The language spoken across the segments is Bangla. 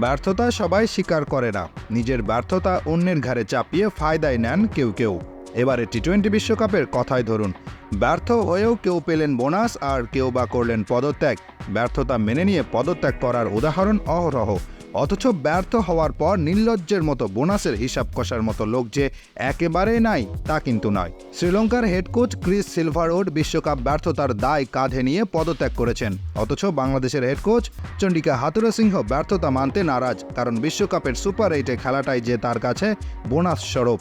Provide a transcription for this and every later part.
ব্যর্থতা সবাই স্বীকার করে না। নিজের ব্যর্থতা অন্যের ঘাড়ে চাপিয়ে ফায়দায় নেন কেউ কেউ। এবারে টি টোয়েন্টি বিশ্বকাপের কথাই ধরুন। ব্যর্থ হয়েও কেউ পেলেন বোনাস আর কেউ বা করলেন পদত্যাগ। ব্যর্থতা মেনে নিয়ে পদত্যাগ করার উদাহরণ অহরহ। অথচ ব্যর্থ হওয়ার পর নির্লজ্জের মতো বোনাসের হিসাব কষার মতো লোক যে একেবারেই নাই, তা কিন্তু নয়। শ্রীলঙ্কার হেড কোচ ক্রিস সিলভারউড বিশ্বকাপ ব্যর্থতার দায় কাঁধে নিয়ে পদত্যাগ করেছেন। অথচ বাংলাদেশের head coach Chandika Hathurusingha ব্যর্থতা মানতে নারাজ, কারণ বিশ্বকাপের সুপার এইটে খেলাটাই যে তার কাছে বোনাস স্বরূপ।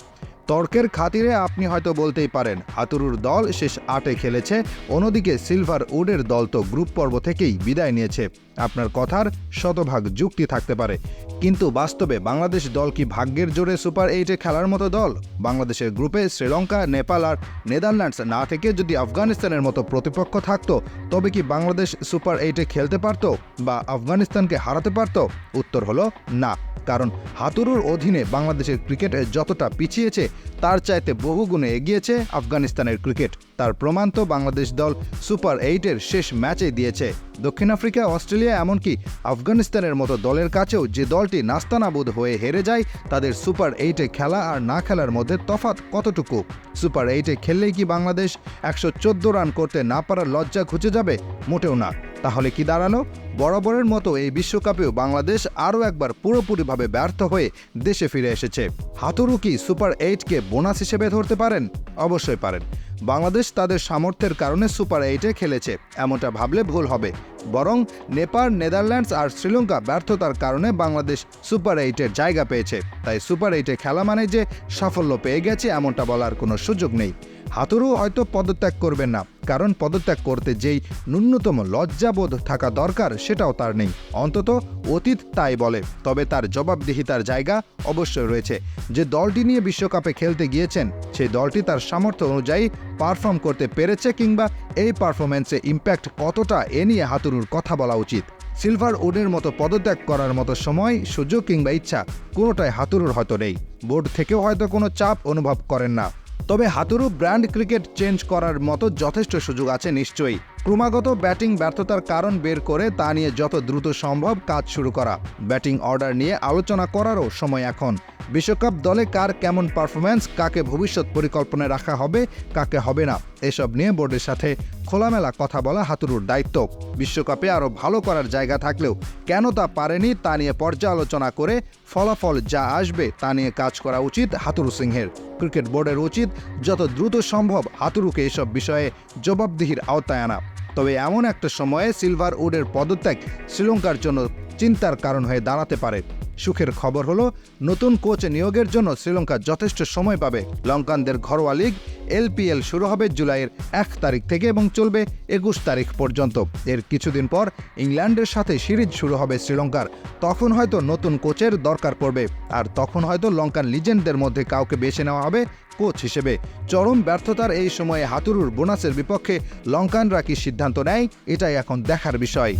তর্কের খাতিরে আপনি হয়তো বলতেই পারেন হাতুরুর দল শেষ আটে খেলেছে, অন্যদিকে সিলভার উডের দল তো গ্রুপ পর্ব থেকেই বিদায় নিয়েছে। আপনার কথার শতভাগ যুক্তি থাকতে পারে। কিন্তু বাস্তবে বাংলাদেশ দল কি ভাগ্যের জোরে সুপার এইটে খেলার মতো দল? বাংলাদেশের গ্রুপে শ্রীলঙ্কা, নেপাল আর নেদারল্যান্ডস না থেকে যদি আফগানিস্তানের মতো প্রতিপক্ষ থাকতো, তবে কি বাংলাদেশ সুপার এইটে খেলতে পারত বা আফগানিস্তানকে হারাতে পারত? উত্তর হলো না। কারণ হাতুরুর অধীনে বাংলাদেশের ক্রিকেট যতটা পিছিয়েছে, তার চাইতে বহুগুণে এগিয়েছে আফগানিস্তানের ক্রিকেট। তার প্রমাণ তো বাংলাদেশ দল সুপার এইটের শেষ ম্যাচে দিয়েছে। দক্ষিণ আফ্রিকা, অস্ট্রেলিয়া এমনকি আফগানিস্তানের মতো দলের কাছেও যে দলটি নাস্তানাবুদ হয়ে হেরে যায়, তাদের সুপার এইটে খেলা আর না খেলার মধ্যে তফাৎ কতটুকু? সুপার এইটে খেললেই কি বাংলাদেশ একশো চোদ্দ রান করতে না পারার লজ্জা ঘুচে যাবে? মোটেও না। তাহলে কি দাঁড়াল বরাবরের মতো এই বিশ্বকাপেও বাংলাদেশ আরও একবার পুরোপুরিভাবে ব্যর্থ হয়ে দেশে ফিরে এসেছে। হাতুরু কি সুপার এইটকে বোনাস হিসেবে ধরতে পারেন? অবশ্যই পারেন। বাংলাদেশ তাদের সামর্থ্যের কারণে সুপার এইটে খেলেছে। এমনটা ভাবলে ভুল হবে। বরং নেপাল, নেদারল্যান্ডস আর শ্রীলঙ্কা ব্যর্থতার কারণে বাংলাদেশ সুপার এইটের জায়গা পেয়েছে। তাই সুপার এইটে খেলা মানে যে সাফল্য পেয়ে গেছে এমনটা বলার কোনো সুযোগ নেই। হাতুরু হয়তো পদত্যাগ করবেন না। কারণ পদত্যাগ করতে যেই ন্যূনতম লজ্জাবোধ থাকা দরকার, সেটাও তার নেই। অন্তত অতীত তাই বলে, তবে তার জবাবদিহিতার জায়গা অবশ্যই রয়েছে। যে দলটি নিয়ে বিশ্বকাপে খেলতে গিয়েছেন, সেই দলটি তার সামর্থ্য অনুযায়ী পারফর্ম করতে পেরেছে কিংবা এই পারফরমেন্সে ইম্প্যাক্ট কতটা এ নিয়ে হাতুরুর কথা বলা উচিত। সিলভার উডের মতো পদত্যাগ করার মতো সময়, সুযোগ কিংবা ইচ্ছা কোনোটাই হাতুরুর হয়তো নেই। বোর্ড থেকেও হয়তো কোনো চাপ অনুভব করেন না। তবে হাতুরু ব্র্যান্ড ক্রিকেট চেঞ্জ করার মতো যথেষ্ট সুযোগ আছে নিশ্চয়ই। ক্রমাগত ব্যাটিং ব্যর্থতার কারণ বের করে তা নিয়ে যত দ্রুত সম্ভব কাজ শুরু করা। ব্যাটিং অর্ডার নিয়ে আলোচনা করারও সময় এখন। বিশ্বকাপ দলে কার কেমন পারফরম্যান্স, কাকে ভবিষ্যৎ পরিকল্পনায় রাখা হবে, কাকে হবে না, এসব নিয়ে বোর্ডের সাথে খোলামেলা কথা বলা হাতুরুর দায়িত্ব। বিশ্বকাপে আরও ভালো করার জায়গা থাকলেও কেন তা পারেনি তা নিয়ে পর্যালোচনা করে ফলাফল যা আসবে তা নিয়ে কাজ করা উচিত হাতুরু সিংহের। ক্রিকেট বোর্ডের উচিত যত দ্রুত সম্ভব হাতুরুকে এসব বিষয়ে জবাবদিহির আওতায় আনা। তবে এমন একটা সময়ে সিলভার উডের পদত্যাগ শ্রীলঙ্কার জন্য চিন্তার কারণ হয়ে দাঁড়াতে পারে। সুখের খবর হলো, নতুন কোচ নিয়োগের জন্য শ্রীলঙ্কা যথেষ্ট সময় পাবে। লঙ্কানদের ঘরোয়া লিগ এলপিএল শুরু হবে জুলাইয়ের এক তারিখ থেকে এবং চলবে একুশ তারিখ পর্যন্ত। এর কিছুদিন পর ইংল্যান্ডের সাথে সিরিজ শুরু হবে শ্রীলঙ্কার। তখন হয়তো নতুন কোচের দরকার পড়বে, আর তখন হয়তো লঙ্কান লিজেন্ডদের মধ্যে কাউকে বেছে নেওয়া হবে কোচ হিসেবে। চরম ব্যর্থতার এই সময়ে হাতুরুর বোনাসের বিপক্ষে লঙ্কানরা কি সিদ্ধান্ত নেয়, এটাই এখন দেখার বিষয়।